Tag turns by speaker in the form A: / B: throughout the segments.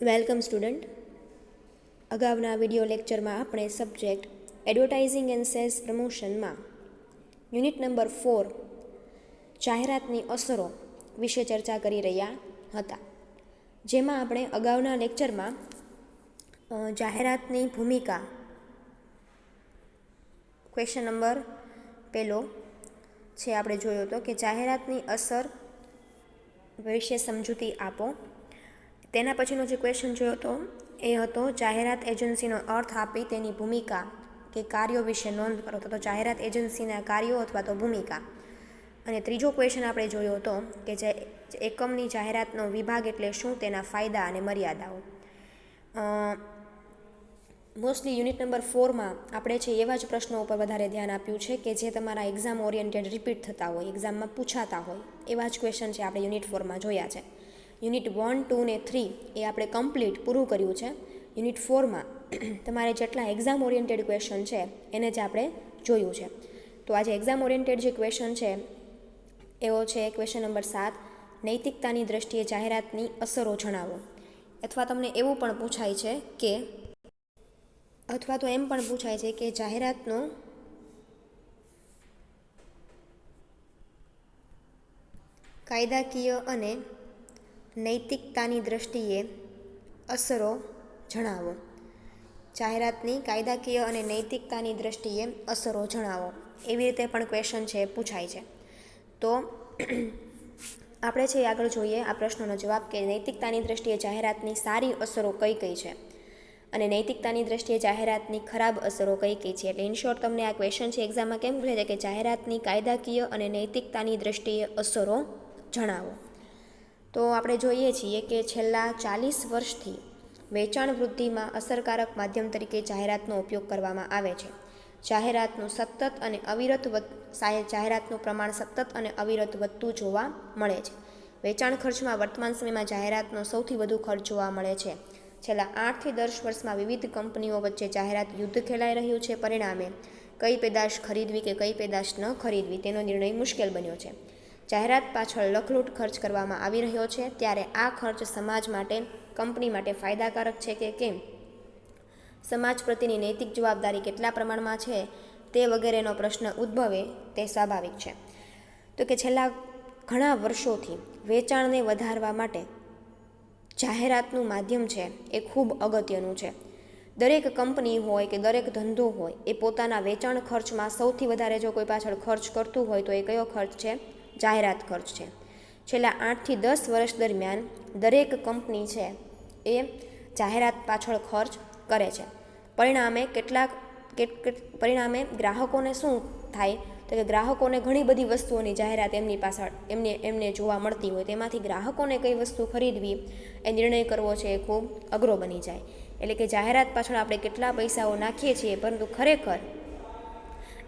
A: Welcome student અગાઉના video લેક્ચરમાં આપણે સબ્જેક્ટ એડવર્ટાઇઝિંગ એન્ડ સેલ્સ પ્રમોશનમાં યુનિટ નંબર ફોર જાહેરાતની અસરો વિશે ચર્ચા કરી રહ્યા હતા. જેમાં આપણે અગાઉના લેક્ચરમાં જાહેરાતની ભૂમિકા ક્વેશ્ચન નંબર પહેલો છે આપણે જોયો હતો કે જાહેરાતની અસર વિશે સમજૂતી આપો. તેના પછીનો જે ક્વેશ્ચન જોયો હતો એ હતો જાહેરાત એજન્સીનો અર્થ આપી તેની ભૂમિકા કે કાર્યો વિશે નોંધ કરો. તો જાહેરાત એજન્સીના કાર્યો અથવા તો ભૂમિકા. અને ત્રીજો ક્વેશ્ચન આપણે જોયો હતો કે જે એકમની જાહેરાતનો વિભાગ એટલે શું તેના ફાયદા અને મર્યાદાઓ. મોસ્ટલી યુનિટ નંબર ફોરમાં આપણે છે એવા જ પ્રશ્નો ઉપર વધારે ધ્યાન આપ્યું છે કે જે તમારા એક્ઝામ ઓરિએન્ટેડ રિપીટ થતા હોય એક્ઝામમાં પૂછાતા હોય, એવા જ ક્વેશ્ચન છે આપણે યુનિટ ફોરમાં જોયા છે. યુનિટ વન, ટુ ને થ્રી એ આપણે કમ્પ્લીટ પૂરું કર્યું છે. યુનિટ ફોરમાં તમારે જેટલા એક્ઝામ ઓરિએન્ટેડ ક્વેશ્ચન છે, એને જ આપણે જોયું છે. તો આજે એક્ઝામ ઓરિએન્ટેડ જે ક્વેશ્ચન છે, એવો છે ક્વેશ્ચન નંબર સાત, નૈતિકતાની દ્રષ્ટિએ જાહેરાતની અસરો જણાવો. અથવા તમને એવું પણ પૂછાય છે કે, અથવા તો એમ પણ પૂછાય છે કે જાહેરાતનો કાયદાકીય અને નૈતિકતાની દ્રષ્ટિએ અસરો જણાવો. જાહેરાતની, કાયદાકીય અને નૈતિકતાની દ્રષ્ટિએ અસરો જણાવો. એવી રીતે પણ ક્વેશ્ચન છે, પૂછાય છે. તો આપણે છે આગળ જોઈએ આ પ્રશ્નનો જવાબ કે નૈતિકતાની દ્રષ્ટિએ જાહેરાતની સારી અસરો કઈ કઈ છે? અને નૈતિકતાની દ્રષ્ટિએ જાહેરાતની ખરાબ અસરો કઈ કઈ છે? એટલે ઇન તમને આ ક્વેશ્ચન છે એક્ઝામમાં કેમ પૂછે છે કે જાહેરાતની કાયદાકીય અને નૈતિકતાની દ્રષ્ટિએ અસરો જણાવો. તો આપણે જોઈએ છીએ કે છેલ્લા ચાલીસ વર્ષથી વેચાણ વૃદ્ધિમાં અસરકારક માધ્યમ તરીકે જાહેરાતનો ઉપયોગ કરવામાં આવે છે. જાહેરાતનું સતત અને અવિરત જાહેરાતનું પ્રમાણ સતત અને અવિરત વધતું જોવા મળે છે. વેચાણ ખર્ચમાં વર્તમાન સમયમાં જાહેરાતનો સૌથી વધુ ખર્ચ જોવા મળે છે. છેલ્લા આઠથી દસ વર્ષમાં વિવિધ કંપનીઓ વચ્ચે જાહેરાત યુદ્ધ ખેલાઈ રહ્યું છે પરિણામે. કઈ પેદાશ ખરીદવી કે કઈ પેદાશ ન ખરીદવી તેનો નિર્ણય મુશ્કેલ બન્યો છે. જાહેરાત પાછળ લખલૂટ ખર્ચ કરવામાં આવી રહ્યો છે, ત્યારે આ ખર્ચ સમાજ માટે, કંપની માટે ફાયદાકારક છે કે કેમ? સમાજ પ્રત્યેની નૈતિક જવાબદારી કેટલા પ્રમાણમાં છે, તે વગેરેનો પ્રશ્ન ઉદ્ભવે તે સ્વાભાવિક છે. તો કે છેલ્લા ઘણા વર્ષોથી વેચાણને વધારવા માટે જાહેરાતનું માધ્યમ છે, એ ખૂબ અગત્યનું છે. દરેક કંપની હોય કે દરેક ધંધો હોય, એ પોતાના વેચાણ ખર્ચમાં સૌથી વધારે જો કોઈ પાછળ ખર્ચ કરતું હોય તો એ કયો ખર્ચ છે? જાહેરાત ખર્ચ છે. છેલ્લા આઠથી દસ વર્ષ દરમિયાન દરેક કંપની છે એ જાહેરાત પાછળ ખર્ચ કરે છે. પરિણામે કેટલાક કેટ- કેટ- પરિણામે ગ્રાહકોને શું થાય? તો કે ગ્રાહકોને ઘણી બધી વસ્તુઓની જાહેરાત એમની પાછળ, એમને એમને જોવા મળતી હોય. તેમાંથી ગ્રાહકોને કઈ વસ્તુ ખરીદવી એ નિર્ણય કરવો છે એ ખૂબ અઘરો બની જાય. એટલે કે જાહેરાત પાછળ આપણે કેટલા પૈસાઓ નાખીએ છીએ, પરંતુ ખરેખર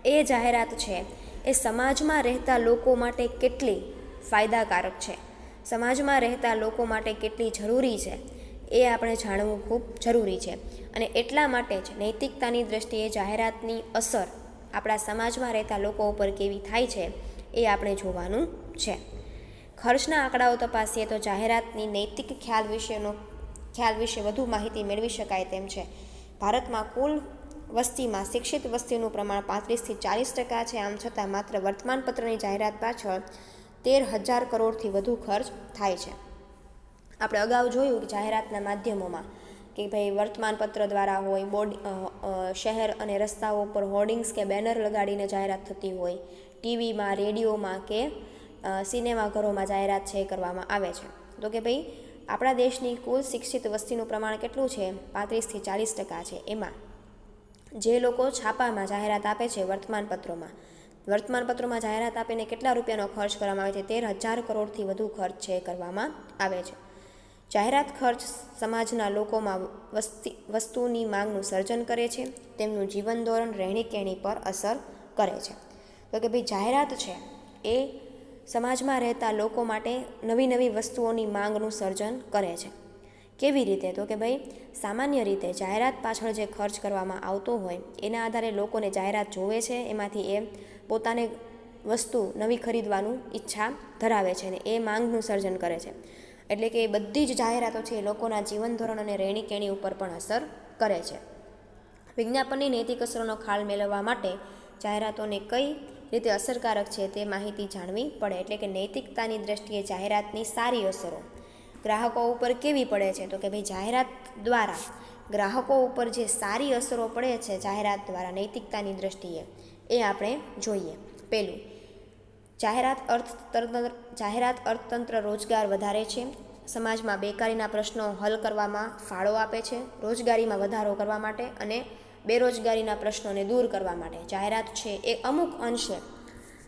A: એ જાહેરાત છે એ સમાજમાં રહેતા લોકો માટે કેટલી ફાયદાકારક છે. સમાજમાં રહેતા લોકો માટે કેટલી જરૂરી છે એ આપણે જાણવું ખૂબ જરૂરી છે. અને એટલા માટે જ નૈતિકતાની દ્રષ્ટિએ જાહેરાતની અસર આપણા સમાજમાં રહેતા લોકો ઉપર કેવી થાય છે એ આપણે જોવાનું છે. ખર્ચના આંકડાઓ તપાસીએ તો જાહેરાતની નૈતિક ખ્યાલ વિશેનો ખ્યાલ વિશે વધુ માહિતી મેળવી શકાય તેમ છે. ભારતમાં કુલ વસ્તીમાં શિક્ષિત વસ્તીનું પ્રમાણ પાંત્રીસથી ચાલીસ ટકા છે, આમ છતાં માત્ર વર્તમાનપત્રની જાહેરાત પાછળ તેર હજાર કરોડથી વધુ ખર્ચ થાય છે. આપણે અગાઉ જોયું કે જાહેરાતના માધ્યમોમાં કે ભાઈ વર્તમાનપત્ર દ્વારા હોય, બોર્ડ શહેર અને રસ્તાઓ પર હોર્ડિંગ્સ કે બેનર લગાડીને જાહેરાત થતી હોય, ટીવીમાં, રેડિયોમાં કે સિનેમાઘરોમાં જાહેરાત છે કરવામાં આવે છે. તો કે ભાઈ આપણા દેશની કુલ શિક્ષિત વસ્તીનું પ્રમાણ કેટલું છે? પાંત્રીસથી ચાલીસ ટકા છે. એમાં જે લોકો છાપામાં જાહેરાત આપે છે વર્તમાનપત્રોમાં. વર્તમાનપત્રોમાં જાહેરાત આપીને કેટલા રૂપિયાનો ખર્ચ કરવામાં આવે છે તેર હજાર કરોડથી વધુ ખર્ચ છે કરવામાં આવે છે. જાહેરાત ખર્ચ સમાજના લોકોમાં વસ્તી, વસ્તુની માંગનું સર્જન કરે છે, તેમનું જીવન ધોરણ રહેણી કેણી પર અસર કરે છે. તો કે ભાઈ જાહેરાત છે એ સમાજમાં રહેતા લોકો માટે નવી નવી વસ્તુઓની માંગનું સર્જન કરે છે. કેવી રીતે? તો કે ભાઈ, સામાન્ય રીતે જાહેરાત પાછળ જે ખર્ચ કરવામાં આવતો હોય, એના આધારે લોકોને જાહેરાત જોવે છે, એમાંથી એ પોતાને વસ્તુ નવી ખરીદવાનું ઈચ્છા ધરાવે છે અને એ માંગનું સર્જન કરે છે. એટલે કે એ બધી જ જાહેરાતો છે એ લોકોના જીવન ધોરણ અને રહેણી કહેણી ઉપર પણ અસર કરે છે. વિજ્ઞાપનની નૈતિક અસરોનો ખાલ મેળવવા માટે જાહેરાતોને કઈ રીતે અસરકારક છે તે માહિતી જાણવી પડે. એટલે કે નૈતિકતાની દ્રષ્ટિએ જાહેરાતની સારી અસરો ગ્રાહકો ઉપર કેવી પડે છે? તો કે ભાઈ જાહેરાત દ્વારા ગ્રાહકો ઉપર જે સારી અસરો પડે છે જાહેરાત દ્વારા, નૈતિકતાની દ્રષ્ટિએ, એ આપણે જોઈએ. પહેલું જાહેરાત અર્થતંત્ર જાહેરાત અર્થતંત્ર રોજગાર વધારે છે. સમાજમાં બેકારીના પ્રશ્નો હલ કરવામાં ફાળો આપે છે. રોજગારીમાં વધારો કરવા માટે અને બેરોજગારીના પ્રશ્નોને દૂર કરવા માટે. જાહેરાત છે એ અમુક અંશે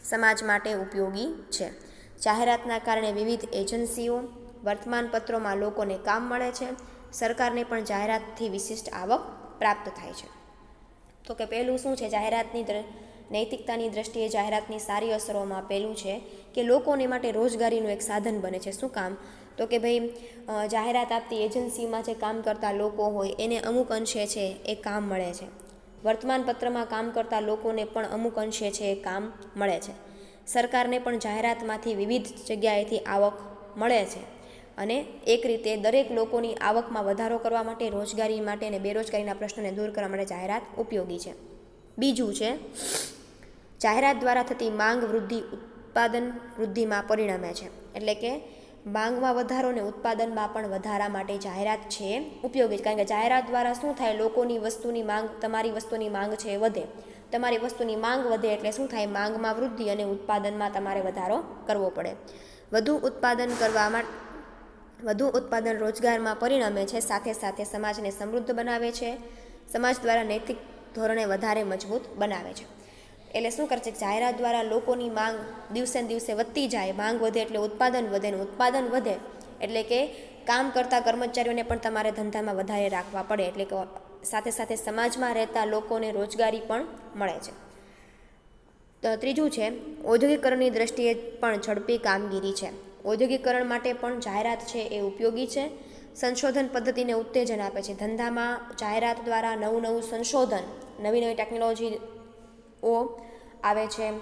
A: સમાજ માટે ઉપયોગી છે. જાહેરાતના કારણે વિવિધ એજન્સીઓ વર્તમાનપત્રોમાં લોકોને કામ મળે છે. સરકારને પણ જાહેરાતથી વિશિષ્ટ આવક પ્રાપ્ત થાય છે. તો કે પહેલું શું છે? જાહેરાતની નૈતિકતાની દ્રષ્ટિએ જાહેરાતની સારી અસરોમાં પહેલું છે કે લોકોને માટે રોજગારીનું એક સાધન બને છે. શું કામ? તો કે ભાઈ જાહેરાત આપતી એજન્સીમાં જે કામ કરતા લોકો હોય એને અમુક અંશે છે એ કામ મળે છે. વર્તમાનપત્રમાં કામ કરતા લોકોને પણ અમુક અંશે છે એ કામ મળે છે. સરકારને પણ જાહેરાતમાંથી વિવિધ જગ્યાએથી આવક મળે છે. અને એક રીતે દરેક લોકોની આવકમાં વધારો કરવા માટે, રોજગારી માટે અને બેરોજગારીના પ્રશ્નોને દૂર કરવા માટે જાહેરાત ઉપયોગી છે. બીજું છે, જાહેરાત દ્વારા થતી માંગ વૃદ્ધિ ઉત્પાદન વૃદ્ધિમાં પરિણમે છે. એટલે કે માંગમાં વધારો ને ઉત્પાદનમાં પણ વધારા માટે જાહેરાત છે ઉપયોગી છે. કારણ કે જાહેરાત દ્વારા શું થાય? લોકોની વસ્તુની માંગ, તમારી વસ્તુની માંગ છે વધે. તમારી વસ્તુની માંગ વધે એટલે શું થાય? માંગમાં વૃદ્ધિ અને ઉત્પાદનમાં તમારે વધારો કરવો પડે. વધુ ઉત્પાદન કરવામાં વધુ ઉત્પાદન રોજગારમાં પરિણમે છે, સાથે સાથે સમાજને સમૃદ્ધ બનાવે છે. સમાજ દ્વારા નૈતિક ધોરણે વધારે મજબૂત બનાવે છે. એટલે શું કરશે? જાહેરાત દ્વારા લોકોની માંગ દિવસે દિવસે વધતી જાય, માંગ વધે એટલે ઉત્પાદન વધે ને ઉત્પાદન વધે એટલે કે કામ કરતા કર્મચારીઓને પણ તમારે ધંધામાં વધારે રાખવા પડે એટલે કે સાથે સાથે સમાજમાં રહેતા લોકોને રોજગારી પણ મળે છે. તો ત્રીજું છે, ઔદ્યોગિકરણની દ્રષ્ટિએ પણ ઝડપી કામગીરી છે. ઔદ્યોગિકરણ માટે પણ જાહેરાત છે એ ઉપયોગી છે. સંશોધન પદ્ધતિને ઉત્તેજન આપે છે. ધંધામાં જાહેરાત દ્વારા નવું નવું સંશોધન, નવી નવી ટેકનોલોજીઓ આવે છે.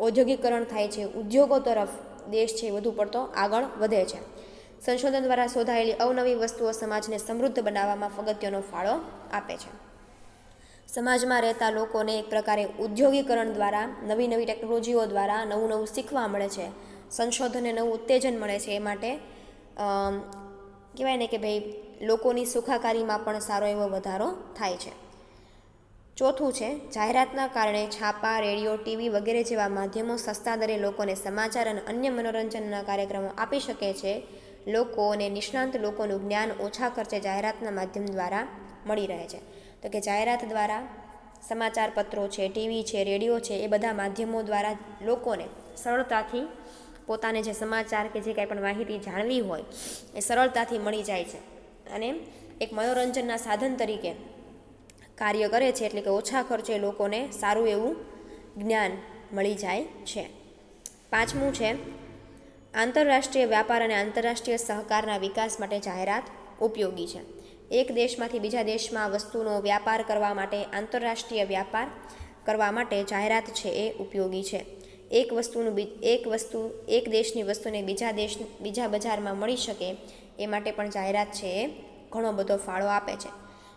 A: ઔદ્યોગિકરણ થાય છે. ઉદ્યોગો તરફ દેશ છે વધુ પડતો, આગળ વધે છે. સંશોધન દ્વારા શોધાયેલી અવનવી વસ્તુઓ સમાજને સમૃદ્ધ બનાવવામાં અગત્યનો ફાળો આપે છે. સમાજમાં રહેતા લોકોને એક પ્રકારે ઉદ્યોગીકરણ દ્વારા, નવી નવી ટેકનોલોજીઓ દ્વારા નવું નવું શીખવા મળે છે. સંશોધનને નવું ઉત્તેજન મળે છે એ માટે કહેવાય ને કે ભાઈ લોકોની સુખાકારીમાં પણ સારો એવો વધારો થાય છે. ચોથું છે, જાહેરાતના કારણે છાપા, રેડિયો, ટીવી વગેરે જેવા માધ્યમો સસ્તા દરે લોકોને સમાચાર અને અન્ય મનોરંજનના કાર્યક્રમો આપી શકે છે. લોકો અને નિષ્ણાંત લોકોનું જ્ઞાન ઓછા ખર્ચે જાહેરાતના માધ્યમ દ્વારા મળી રહે છે. તો કે જાહેરાત દ્વારા સમાચાર પત્રો છે, ટીવી છે, રેડિયો છે, એ બધા માધ્યમો દ્વારા લોકોને સરળતાથી પોતાને જે સમાચાર કે જે કાંઈ પણ માહિતી જાણવી હોય, એ સરળતાથી મળી જાય છે. અને એક મનોરંજનના સાધન તરીકે કાર્ય કરે છે એટલે કે ઓછા ખર્ચે લોકોને સારું એવું જ્ઞાન મળી જાય છે. પાંચમું છે, આંતરરાષ્ટ્રીય વ્યાપાર અને આંતરરાષ્ટ્રીય સહકારના વિકાસ માટે જાહેરાત ઉપયોગી છે. એક દેશમાંથી બીજા દેશમાં વસ્તુનો વ્યાપાર કરવા માટે આંતરરાષ્ટ્રીય વ્યાપાર કરવા માટે જાહેરાત છે એ ઉપયોગી છે. એક વસ્તુનું એક વસ્તુ, એક દેશની વસ્તુને બીજા દેશ, બીજા બજારમાં મળી શકે એ માટે પણ જાહેરાત છે એ ઘણો બધો ફાળો આપે છે.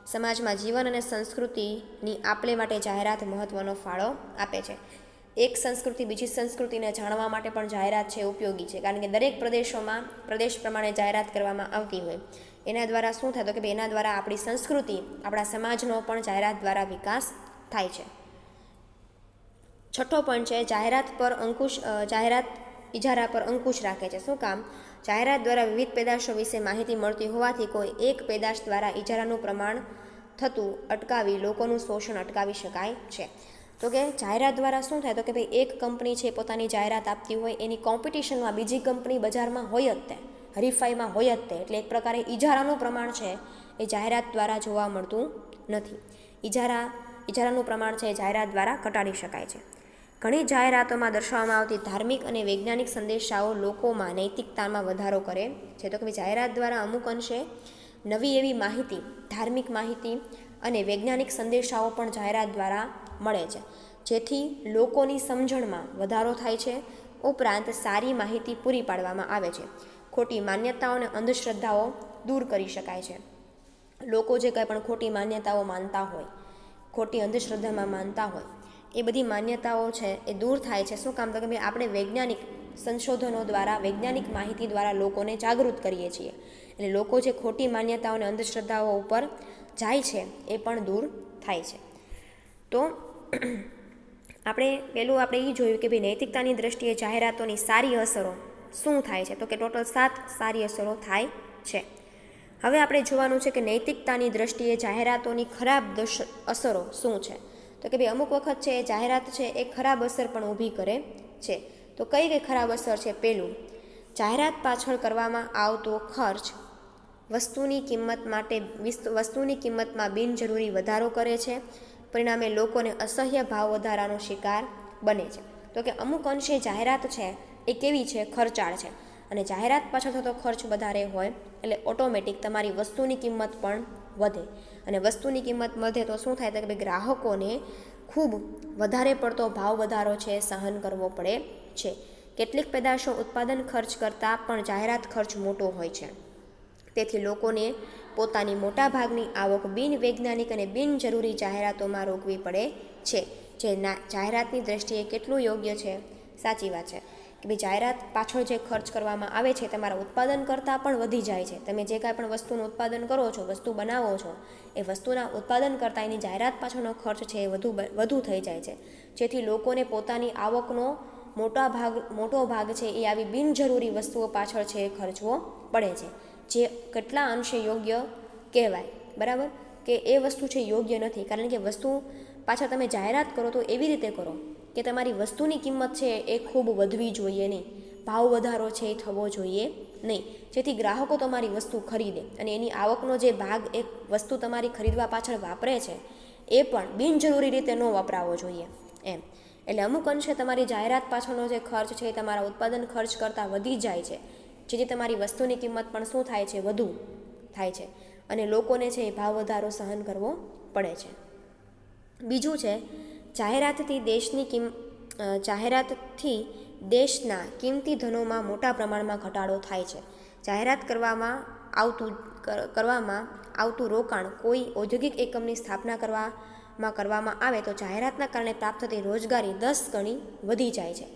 A: સમાજમાં જીવન અને સંસ્કૃતિની આપલે માટે જાહેરાત મહત્ત્વનો ફાળો આપે છે. એક સંસ્કૃતિ બીજી સંસ્કૃતિને જાણવા માટે પણ જાહેરાત છે ઉપયોગી છે. કારણ કે દરેક પ્રદેશોમાં પ્રદેશ પ્રમાણે જાહેરાત કરવામાં આવતી હોય. એના દ્વારા શું થાય તો કે ભાઈ એના દ્વારા આપણી સંસ્કૃતિ આપણા સમાજનો પણ જાહેરાત દ્વારા વિકાસ થાય છે. છઠ્ઠો પોઈન્ટ છે, જાહેરાત પર અંકુશ જાહેરાત ઇજારા પર અંકુશ રાખે છે. શું કામ? જાહેરાત દ્વારા વિવિધ પેદાશો વિશે માહિતી મળતી હોવાથી કોઈ એક પેદાશ દ્વારા ઇજારાનું પ્રમાણ થતું અટકાવી લોકોનું શોષણ અટકાવી શકાય છે. તો કે જાહેરાત દ્વારા શું થાય? તો કે ભાઈ એક કંપની છે પોતાની જાહેરાત આપતી હોય, એની કોમ્પિટિશનમાં બીજી કંપની બજારમાં હોય જ તે, હરીફાઈમાં હોય જ તે, એટલે એક પ્રકારે ઇજારાનું પ્રમાણ છે એ જાહેરાત દ્વારા જોવા મળતું નથી. ઇજારા, ઇજારાનું પ્રમાણ છે એ જાહેરાત દ્વારા ઘટાડી શકાય છે. ઘણી જાહેરાતોમાં દર્શાવવામાં આવતી ધાર્મિક અને વૈજ્ઞાનિક સંદેશાઓ લોકોમાં નૈતિકતામાં વધારો કરે છે. તો કે જાહેરાત દ્વારા અમુક અંશે નવી એવી માહિતી, ધાર્મિક માહિતી અને વૈજ્ઞાનિક સંદેશાઓ પણ જાહેરાત દ્વારા મળે છે. જેથી લોકોની સમજણમાં વધારો થાય છે. ઉપરાંત સારી માહિતી પૂરી પાડવામાં આવે છે. ખોટી માન્યતાઓ અને અંધશ્રદ્ધાઓ દૂર કરી શકાય છે. લોકો જે કંઈ પણ ખોટી માન્યતાઓ માનતા હોય, ખોટી અંધશ્રદ્ધામાં માનતા હોય એ બધી માન્યતાઓ છે એ દૂર થાય છે. શું કામ? તો કે ભાઈ આપણે વૈજ્ઞાનિક સંશોધનો દ્વારા, વૈજ્ઞાનિક માહિતી દ્વારા લોકોને જાગૃત કરીએ છીએ. એટલે લોકો જે ખોટી માન્યતાઓ અને અંધશ્રદ્ધાઓ ઉપર જાય છે, એ પણ દૂર થાય છે. તો આપણે પહેલું આપણે એ જોયું કે ભાઈ નૈતિકતાની દ્રષ્ટિએ જાહેરાતોની સારી અસરો શું થાય છે? તો કે ટોટલ સાત સારી અસરો થાય છે. હવે આપણે જોવાનું છે કે નૈતિકતાની દ્રષ્ટિએ જાહેરાતોની ખરાબ અસરો શું છે? તો કે ભાઈ અમુક વખત છે એ જાહેરાત છે, એ ખરાબ અસર પણ ઊભી કરે છે. તો કઈ કઈ ખરાબ અસર છે પહેલું જાહેરાત પાછળ કરવામાં આવતો ખર્ચ વસ્તુની કિંમત માટે વસ્તુની કિંમતમાં બિનજરૂરી વધારો કરે છે. પરિણામે લોકોને અસહ્ય ભાવ વધારાનો શિકાર બને છે. તો કે અમુક અંશે જાહેરાત છે, એ કેવી છે? ખર્ચાળ છે. અને જાહેરાત પાછળ થતો ખર્ચ વધારે હોય, એટલે ઓટોમેટિક તમારી વસ્તુની કિંમત પણ વધે. અને વસ્તુની કિંમત વધે તો શું થાય? તો કે ભાઈ ગ્રાહકોને ખૂબ વધારે પડતો ભાવ વધારો છે, સહન કરવો પડે છે. કેટલીક પેદાશો ઉત્પાદન ખર્ચ કરતાં પણ જાહેરાત ખર્ચ મોટો હોય છે. તેથી લોકોને પોતાની મોટાભાગની આવક બિનવૈજ્ઞાનિક અને બિનજરૂરી જાહેરાતોમાં રોકવી પડે છે. જે જાહેરાતની દ્રષ્ટિએ કેટલું યોગ્ય છે? સાચી વાત છે. કે ભાઈ જાહેરાત પાછળ જે ખર્ચ કરવામાં આવે છે તમારા ઉત્પાદન કરતાં પણ વધી જાય છે. તમે જે કાંઈ પણ વસ્તુનું ઉત્પાદન કરો છો, વસ્તુ બનાવો છો, એ વસ્તુના ઉત્પાદન કરતાં એની જાહેરાત પાછળનો ખર્ચ છે એ વધુ વધુ થઈ જાય છે. જેથી લોકોને પોતાની આવકનો મોટા ભાગ, મોટો ભાગ છે એ આવી બિનજરૂરી વસ્તુઓ પાછળ છે એ ખર્ચવો પડે છે. જે કેટલા અંશે યોગ્ય કહેવાય, બરાબર? કે એ વસ્તુ છે યોગ્ય નથી. કારણ કે વસ્તુ પાછળ તમે જાહેરાત કરો તો એવી રીતે કરો. કે તમારી વસ્તુની કિંમત છે એ ખૂબ વધવી જોઈએ નહીં. ભાવ વધારો છે એ થવો જોઈએ નહીં. જેથી ગ્રાહકો તમારી વસ્તુ ખરીદે અને એની આવકનો જે ભાગ એક વસ્તુ તમારી ખરીદવા પાછળ વાપરે છે, એ પણ બિનજરૂરી રીતે ન વપરાવો જોઈએ. એમ. એટલે અમુક અંશે તમારી જાહેરાત પાછળનો જે ખર્ચ છે એ તમારા ઉત્પાદન ખર્ચ કરતાં વધી જાય છે. જેથી તમારી વસ્તુની કિંમત પણ શું થાય છે? વધુ થાય છે. અને લોકોને છે એ ભાવ વધારો સહન કરવો પડે છે. બીજું છે જાહેરાતથી દેશની કિંમ જાહેરાતથી દેશના કિંમતી ધનોમાં મોટા પ્રમાણમાં ઘટાડો થાય છે. જાહેરાત કરવામાં આવતું કરવામાં આવતું રોકાણ કોઈ ઔદ્યોગિક એકમની સ્થાપના કરવામાં કરવામાં આવે તો જાહેરાતના કારણે પ્રાપ્ત થતી રોજગારી દસ ગણી વધી જાય છે.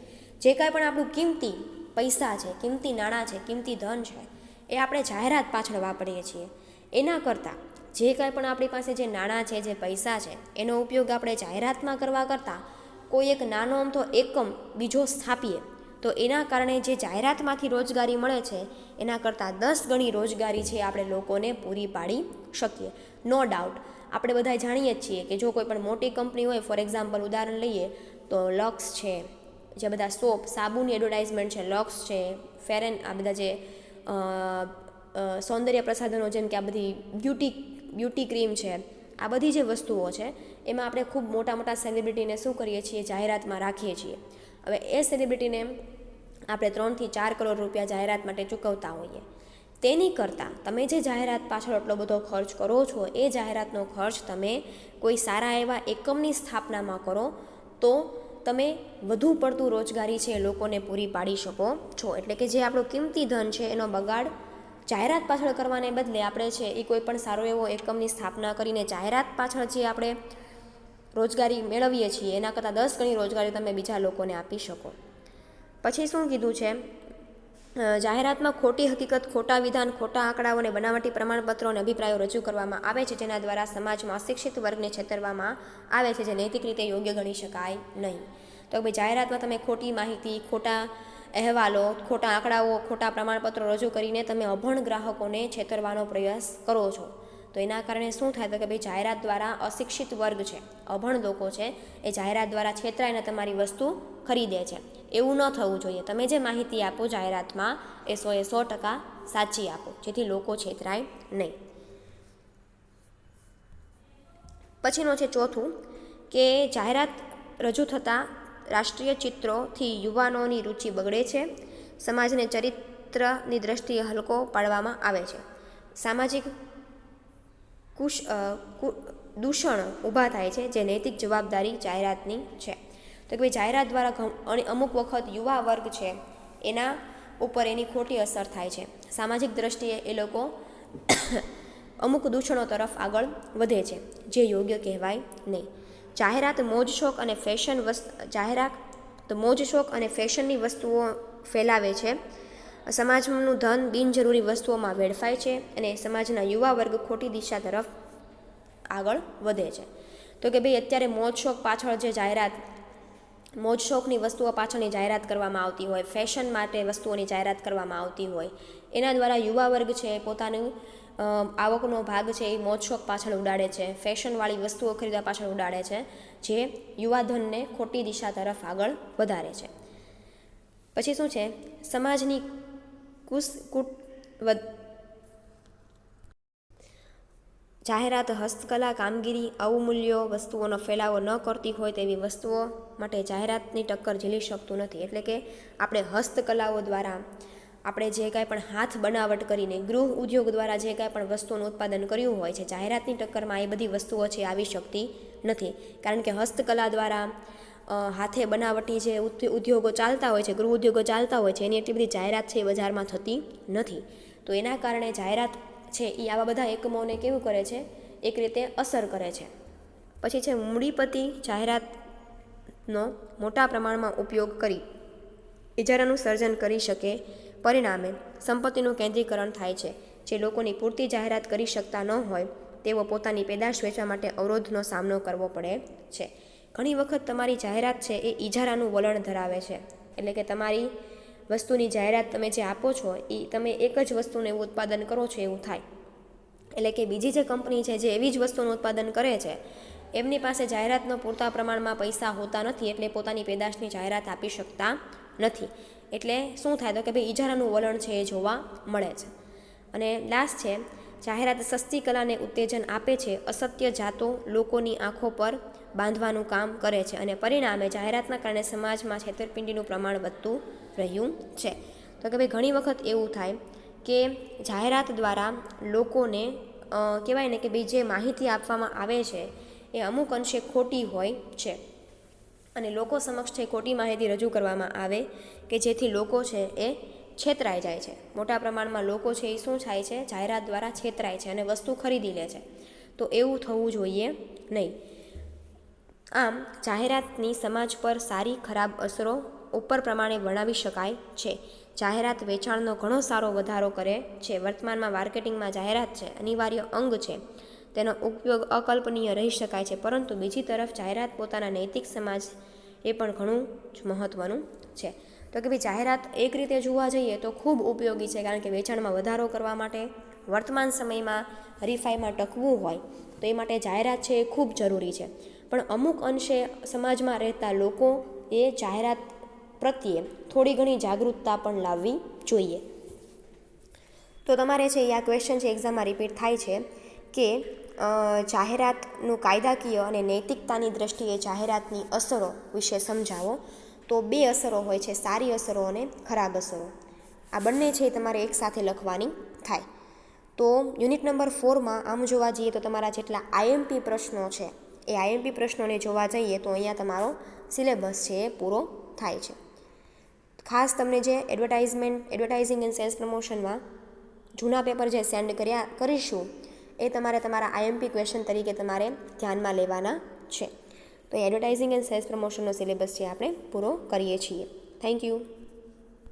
A: જે કાંઈ પણ આપણું કિંમતી પૈસા છે, કિંમતી નાણાં છે, કિંમતી ધન છે, એ આપણે જાહેરાત પાછળ વાપરીએ છીએ. એના કરતાં જે કાંઈ પણ આપણી પાસે જે નાણાં છે, જે પૈસા છે, એનો ઉપયોગ આપણે જાહેરાતમાં કરવા કરતાં કોઈ એક નાનો અમથો એકમ બીજો સ્થાપીએ, તો એના કારણે જે જાહેરાતમાંથી રોજગારી મળે છે, એના કરતાં દસ ગણી રોજગારી છે આપણે લોકોને પૂરી પાડી શકીએ. No doubt. આપણે બધા જાણીએ જ છીએ કે જો કોઈ પણ મોટી કંપની હોય, ફોર એક્ઝામ્પલ ઉદાહરણ લઈએ, તો લક્સ છે, જે બધા સોપ, સાબુની એડવર્ટાઇઝમેન્ટ છે, લક્સ છે ફેરેન આ બધા જે સૌંદર્ય પ્રસાધનો જેમ કે આ બધી બ્યુટી બ્યુટી ક્રીમ છે, આ બધી જે વસ્તુઓ છે, એમાં આપણે ખૂબ મોટા મોટા સેલિબ્રિટીને શું કરીએ છીએ, જાહેરાતમાં રાખીએ છીએ. હવે એ સેલિબ્રિટીને આપણે ત્રણથી ચાર કરોડ રૂપિયા જાહેરાત માટે ચૂકવતા હોઈએ. તેની કરતાં તમે જે જાહેરાત પાછળ એટલો બધો ખર્ચ કરો છો, એ જાહેરાતનો ખર્ચ તમે કોઈ સારા એવા એકમની સ્થાપનામાં કરો, તો તમે વધુ પડતું રોજગારી છે એ લોકોને પૂરી પાડી શકો છો. એટલે કે જે આપણું કિંમતી ધન છે, એનો બગાડ જાહેરાત પાછળ કરવાને બદલે આપણે છે એ કોઈ પણ સારો એવો એકમની સ્થાપના કરીને જાહેરાત પાછળ જે આપણે રોજગારી મેળવીએ છીએ, એના કરતાં દસ ગણી રોજગારી તમે બીજા લોકોને આપી શકો. પછી શું કીધું છે? જાહેરાતમાં ખોટી હકીકત, ખોટા વિધાન, ખોટા આંકડાઓ અને બનાવટી પ્રમાણપત્રો અને અભિપ્રાયો રજૂ કરવામાં આવે છે, જેના દ્વારા સમાજમાં અશિક્ષિત વર્ગને છેતરવામાં આવે છે, જે નૈતિક રીતે યોગ્ય ગણી શકાય નહીં. તો ભાઈ જાહેરાતમાં તમે ખોટી માહિતી, ખોટા અહેવાલો, ખોટા આંકડાઓ, ખોટા પ્રમાણપત્રો રજૂ કરીને તમે અભણ ગ્રાહકોને છેતરવાનો પ્રયાસ કરો છો. તો એના કારણે શું થાય તો કે ભાઈ જાહેરાત દ્વારા અશિક્ષિત વર્ગ છે, અભણ લોકો છે, એ જાહેરાત દ્વારા છેતરાઈને તમારી વસ્તુ ખરીદે છે. એવું ન થવું જોઈએ. તમે જે માહિતી આપો જાહેરાતમાં, એ સો એ સો ટકા સાચી આપો, જેથી લોકો છેતરાય નહીં. પછીનો છે ચોથું, કે જાહેરાત રજૂ થતાં રાષ્ટ્રીય ચિત્રોથી યુવાનોની રુચિ બગડે છે. સમાજને ચરિત્રની દ્રષ્ટિએ હલકો પાડવામાં આવે છે. સામાજિક કુશ દૂષણ ઊભા થાય છે, જે નૈતિક જવાબદારી જાહેરાતની છે. તો કે ભાઈ, જાહેરાત દ્વારા અમુક વખત યુવા વર્ગ છે, એના ઉપર એની ખોટી અસર થાય છે. સામાજિક દ્રષ્ટિએ એ લોકો અમુક દૂષણો તરફ આગળ વધે છે, જે યોગ્ય કહેવાય નહીં. જાહેરાત મોજ શોખ અને ફેશન વસ્તુ, જાહેરાત તો મોજ શોખ અને ફેશનની વસ્તુઓ ફેલાવે છે. સમાજનું ધન બિનજરૂરી વસ્તુઓમાં વેડફાય છે અને સમાજના યુવા વર્ગ ખોટી દિશા તરફ આગળ વધે છે. તો કે ભાઈ અત્યારે મોજ શોખ પાછળ જે જાહેરાત, મોજ શોખની વસ્તુઓ પાછળની જાહેરાત કરવામાં આવતી હોય ફેશન માટે વસ્તુઓની જાહેરાત કરવામાં આવતી હોય, એના દ્વારા યુવા વર્ગ છે પોતાનું આવકનો ભાગ છે એ મોજ શોખ પાછળ ઉડાડે છે. ફેશનવાળી વસ્તુઓ ખરીદવા પાછળ ઉડાડે છે, જે યુવાધનને ખોટી દિશા તરફ આગળ વધારે છે. પછી શું છે? સમાજની કુસ કુટ જાહેરાત, હસ્તકલા, કામગીરી, અવમૂલ્યો વસ્તુઓનો ફેલાવો ન કરતી હોય તેવી વસ્તુઓ માટે જાહેરાતની ટક્કર ઝીલી શકતું નથી. એટલે કે આપણે હસ્તકલાઓ દ્વારા આપણે જે કાંઈ પણ હાથ બનાવટ કરીને ગૃહ ઉદ્યોગ દ્વારા જે કાંઈ પણ વસ્તુઓનું ઉત્પાદન કર્યું હોય છે, જાહેરાતની ટક્કરમાં એ બધી વસ્તુઓ છે આવી શકતી નથી. કારણ કે હસ્તકલા દ્વારા હાથે બનાવટી જે ઉદ્ય- ઉદ્યોગો ચાલતા હોય છે, ગૃહ ઉદ્યોગો ચાલતા હોય છે, એની એટલી બધી જાહેરાત છે એ બજારમાં થતી નથી. તો એના કારણે જાહેરાત છે એ આવા બધા એકમોને કેવું કરે છે? એક રીતે અસર કરે છે. પછી છે મૂડીપતિ જાહેરાતનો મોટા પ્રમાણમાં ઉપયોગ કરી ઇજારાનું સર્જન કરી શકે પરિણામે સંપત્તિનું કેન્દ્રીકરણ થાય છે. જે લોકોની પૂરતી જાહેરાત કરી શકતા ન હોય, તેઓ પોતાની પેદાશ વેચવા માટે અવરોધનો સામનો કરવો પડે છે. ઘણી વખત તમારી જાહેરાત છે એ ઇજારાનું વલણ ધરાવે છે. એટલે કે તમારી વસ્તુની જાહેરાત તમે જે આપો છો એ તમે એક જ વસ્તુનું એવું ઉત્પાદન કરો છો એવું થાય. એટલે કે બીજી જે કંપની છે જે એવી જ વસ્તુનું ઉત્પાદન કરે છે, એમની પાસે જાહેરાતનો પૂરતા પ્રમાણમાં પૈસા હોતા નથી એટલે પોતાની પેદાશની જાહેરાત આપી શકતા નથી. એટલે શું થાય તો કે ભાઈ ઇજારાનું વલણ છે એ જોવા મળે છે. અને લાસ્ટ છે, જાહેરાત સસ્તી કલાને ઉત્તેજન આપે છે, અસત્ય જાતો લોકોની આંખો પર બાંધવાનું કામ કરે છે અને પરિણામે જાહેરાતના કારણે સમાજમાં છેતરપિંડીનું પ્રમાણ વધતું રહ્યું છે. તો કે ભાઈ ઘણી વખત એવું થાય કે જાહેરાત દ્વારા લોકોને કહેવાય ને કે ભાઈ જે માહિતી આપવામાં આવે છે એ અમુક અંશે ખોટી હોય છે. અને લોકો સમક્ષ છે ખોટી માહિતી રજૂ કરવામાં આવે કે જેથી લોકો છે એ છેતરાઈ જાય છે. મોટા પ્રમાણમાં લોકો છે એ શું થાય છે? જાહેરાત દ્વારા છેતરાય છે અને વસ્તુ ખરીદી લે છે. તો એવું થવું જોઈએ નહીં. આમ, જાહેરાતની સમાજ પર સારી, ખરાબ અસરો ઉપર પ્રમાણે વર્ણવી શકાય છે. જાહેરાત વેચાણનો ઘણો સારો વધારો કરે છે. વર્તમાનમાં માર્કેટિંગમાં જાહેરાત છે. અનિવાર્ય અંગ છે. તેનો ઉપયોગ અકલ્પનીય રહી શકાય છે, પરંતુ બીજી તરફ જાહેરાત પોતાના નૈતિક સમાજ એ પણ ઘણું જ મહત્ત્વનું છે. તો કે ભાઈ, જાહેરાત એક રીતે જોવા જઈએ તો ખૂબ ઉપયોગી છે, કારણ કે વેચાણમાં વધારો કરવા માટે વર્તમાન સમયમાં હરીફાઈમાં ટકવું હોય તો એ માટે જાહેરાત છે એ ખૂબ જરૂરી છે. પણ અમુક અંશે સમાજમાં રહેતા લોકો એ જાહેરાત પ્રત્યે થોડી ઘણી જાગૃતતા પણ લાવવી જોઈએ. તો તમારે છે એ આ ક્વેશ્ચન છે એક્ઝામમાં રિપીટ થાય છે કે જાહેરાતનું કાયદાકીય અને નૈતિકતાની દ્રષ્ટિએ જાહેરાતની અસરો વિશે સમજાવો. તો બે અસરો હોય છે, સારી અસરો અને ખરાબ અસરો. આ બંને છે તમારે એકસાથે લખવાની થાય. તો યુનિટ નંબર ફોરમાં આમ જોવા જઈએ તો તમારા જેટલા આઈએમપી પ્રશ્નો છે, એ આઈએમપી પ્રશ્નોને જોવા જઈએ તો અહીંયા તમારો સિલેબસ છે એ પૂરો થાય છે. ખાસ તમને જે એડવર્ટાઇઝમેન્ટ, એડવર્ટાઇઝિંગ એન્ડ સેલ્સ પ્રમોશનમાં જૂના પેપર જે સેન્ડ કર્યા કરીશું એ તમારે તમારા આઈએમપી ક્વેશ્ચન તરીકે તમારે ધ્યાનમાં લેવાના છે. તો એડવર્ટાઇઝિંગ એન્ડ સેલ્સ પ્રમોશનનો સિલેબસ છે આપણે પૂરો કરીએ છીએ. Thank you